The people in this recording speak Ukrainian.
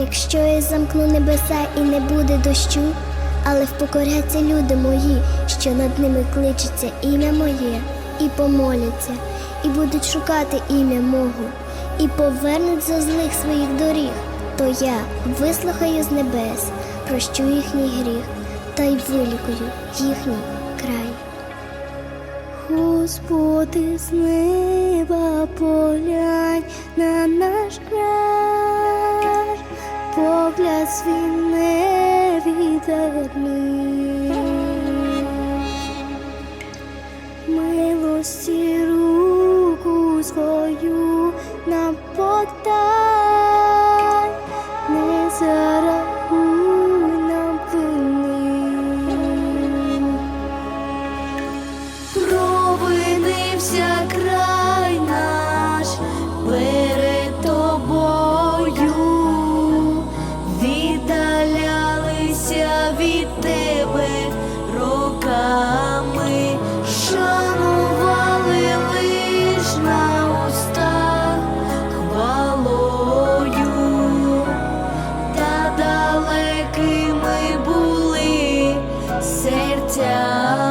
Якщо я замкну небеса і не буде дощу, але впокоряться люди мої, що над ними кличеться ім'я моє, і помоляться, і будуть шукати ім'я мого, і повернуть за злих своїх доріг, то я вислухаю з небес, прощу їхній гріх, та й вилікую їхній край. Господи, з неба поглянь на погляд він не відверни. Милості руку свою нам подай, серця.